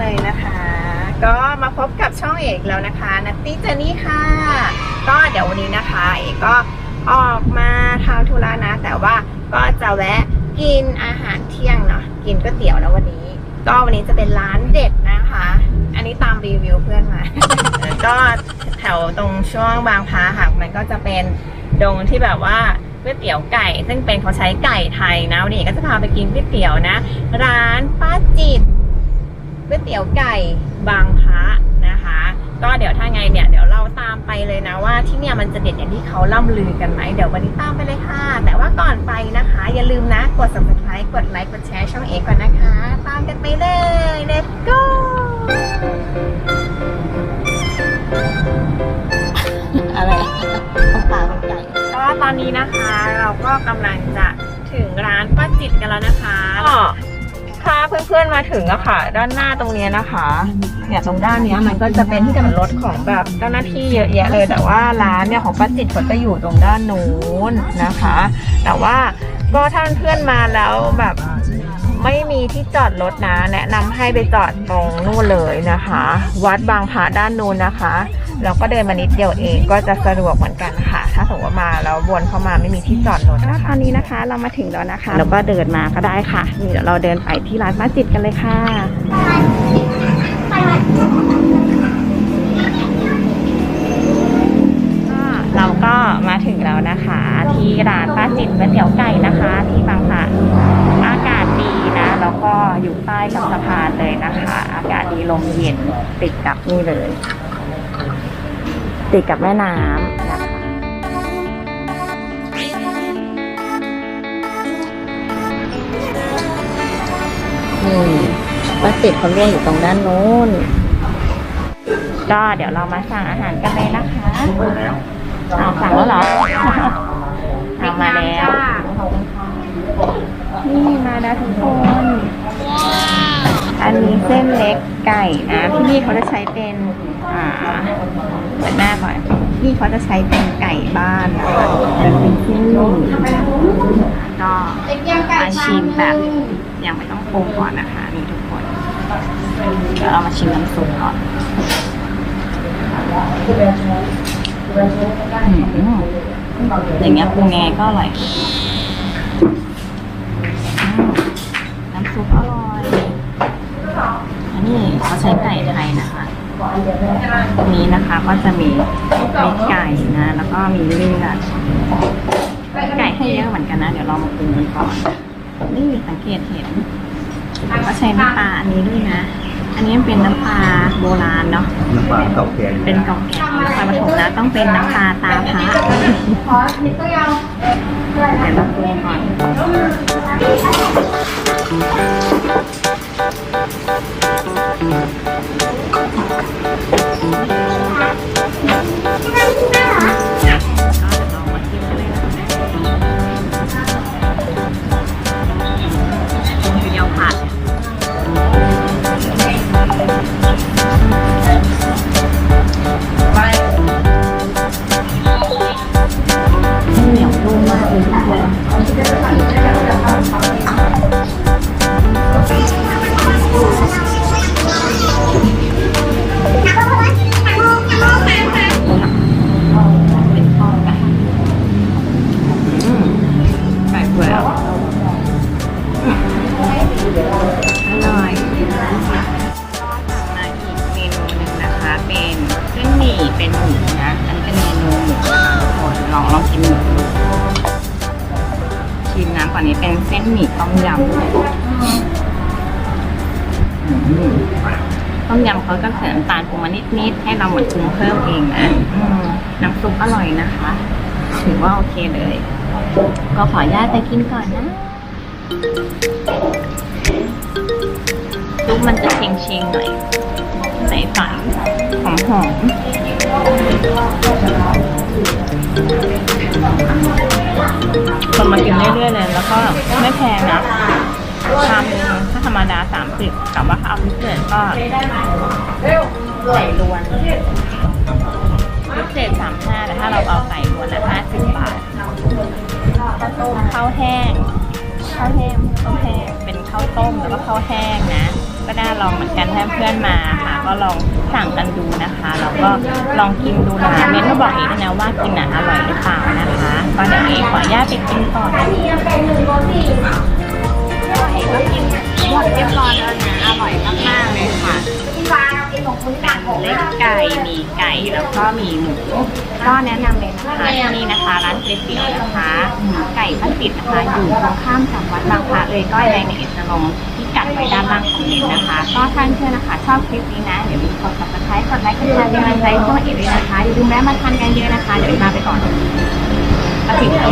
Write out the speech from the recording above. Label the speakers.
Speaker 1: เลยนะคะ ก็มาพบกับช่องเอกแล้วนะคะนัตตี้เจนี่ค่ะ ก็เดี๋ยววันนี้นะคะ เอกก็ออกมาทำธุระนะ แต่ว่าก็จะแวะกินอาหารเที่ยงเนาะกินก๋วยเตี๋ยวแล้ววันนี้ ก็วันนี้จะเป็นร้านเด็ดนะคะ อันนี้ตามรีวิวเพื่อนมา ก็แถวตรงช่วงบางพาค่ะมันก็จะเป็นดงที่แบบว่าก๋วยเตี๋ยวไก่ ซึ่งเป็นเขาใช้ไก่ไทยนะวันนี้ก็จะพาไปกินก๋วยเตี๋ยวนะ ร้านป้าจิต ก๋วยเตี๋ยวไก่บางพระนะคะ ก็เดี๋ยวถ้าไงเนี่ยเดี๋ยวเราตามไปเลยนะว่าที่เนี่ยมันจะเด็ดอย่างที่เขาล่ำลือกันไหมเดี๋ยววันนี้ตามไปเลยค่ะ แต่ว่าก่อนไปนะคะ อย่าลืมนะกด subscribe กดไลค์กดแชร์ช่องเอกก่อนนะคะ ตามกันไปเลย let's go
Speaker 2: อะไรปลาเป็นไก่
Speaker 1: ก็ตอนนี้นะคะเราก็กำลังจะถึงร้านป้าจิตกันแล้วนะคะก็พา เพื่อนๆมาถึงอะค่ะ ด้านหน้าตรงเนี้ยนะคะเนี่ยตรงด้านเนี้ยมันก็จะเป็นที่จอดรถของแบบเจ้าหน้าที่เยอะแยะเลย แต่ว่าร้านเนี่ยของป้าจิตเขาจะอยู่ตรงด้านนู้นนะคะ แต่ว่าก็ถ้าเพื่อนมาแล้วแบบไม่มีที่จอดรถนะ แนะนำให้ไปจอดตรงนู่นเลยนะคะ วัดบางพระด้านนู้นนะคะ แล้วก็เดินมานิดเดียวเองก็จะสะดวกเหมือนกันค่ะ ถ้าสมมติว่ามาแล้ววนเข้ามาไม่มีที่จอดรถนะคะตอนนี้นะคะเรามาถึงแล้วนะคะ แล้วก็เดินมาก็ได้ค่ะนี่เดี๋ยวเราเดินไปที่ร้านป้าจิตกันเลยค่ะ ก็เราก็มาถึงแล้วนะคะ ที่ร้านป้าจิตก๋วยเตี๋ยวไก่นะคะ ที่บางพระอากาศดีนะแล้วก็อยู่ใต้กับสะพานเลยนะคะ อากาศดีลมเย็นติดกับนี่เลย ติดกับแม่น้ำนะคะ นี่ป้าจิตเขาเรียกอยู่ตรงด้านนู้น ก็เดี๋ยวเรามาสั่งอาหารกันเลยนะคะเอาสั่งแล้วเหรอเอามาแล้วนี่มาแล้วทุกคน อันนี้เส้นเล็ก ไก่นะที่นี่เขาจะใช้เป็นอ่าเปิดหน้าก่อนที่เขาจะใช้เป็นไก่บ้านนะคะเป็นผู้ก็มาชิมแบบยังไม่ต้องปรุงก่อนนะคะนี่ทุกคนเดี๋ยวเรามาชิมน้ำซุปก่อนอย่างเงี้ยปรุงยังไงก็อร่อยน้ำซุปอร่อยอันนี้เขา ใช้ไก่ไทยนะคะ ตรงนี้นะคะก็จะมีมีไก่นะ แล้วก็มีเลือดไก่ให้เยอะเหมือนกันนะ เดี๋ยวเรามาปรุงกันก่อน นี่สังเกตเห็นก็ใช้น้ำปลาอันนี้ด้วยนะ อันนี้เป็นน้ำปลาโบราณเนาะ
Speaker 3: น้ำปลาเก่าแก่
Speaker 1: เป็นเกล่องแกะนครปฐมนะต้องเป็นน้ำปลาตาพระขอนิดก็ยังเดี๋ยวเราปรุงก่อน ชิมนะก่อนนี้เป็นเส้นหมี่ต้มยำอืมต้มยำเขาก็ใส่น้ำตาลปรุงมานิดๆให้เราเหมือนปรุงเพิ่มเองนะอืมน้ำซุปอร่อยนะคะ ถือว่าโอเคเลย ก็ขออนุญาตไปกินก่อนนะซุปมันจะเชงๆหน่อยใสๆห สิบแต่ว่าถ้าเอาพิเศษก็ไก่ล้วนพิเศษสามห้าแต่ถ้าเราเอาไก่ล้วนนะห้าสิบบาทข้าวต้มข้าวแห้งข้าวแห้งข้าวแห้งเป็นข้าวต้มแล้วก็ข้าวแห้งนะ ก็น่าลองเหมือนกันถ้าเพื่อนมาค่ะ ก็ลองสั่งกันดูนะคะแล้วก็ลองกินดูนะคะเมนมาบอกเองนะว่ากินอะอร่อยหรือเปล่านะคะก็เดี๋ยวเองขออนุญาตไปกินก่อนนะเองก็กิน หมดเรียบร้อยแล้วนะอร่อยมากๆเลยค่ะเล็กไก่มีไก่แล้วก็มีหมูก็แนะนำเลยนะคะที่นี่นะคะ ร้านก๋วยเตี๋ยวนะคะ ไก่พันติดนะคะ อยู่ตรงข้ามกับวัดบางพระเลยก็ในในเอกลงที่กัดไว้ด้านล่างของเน็ตนะคะ ก็ท่านเชื่อนะคะ ชอบคลิปนี้นะ เดี๋ยวมีกด subscribe กดไลค์กดแชร์เป็นกำลังใจให้ช่องเอกด้วยนะคะอย่าลืมแวะมาทานกันเยอะนะคะ เดี๋ยวลาไปก่อนมาถึงแล้ว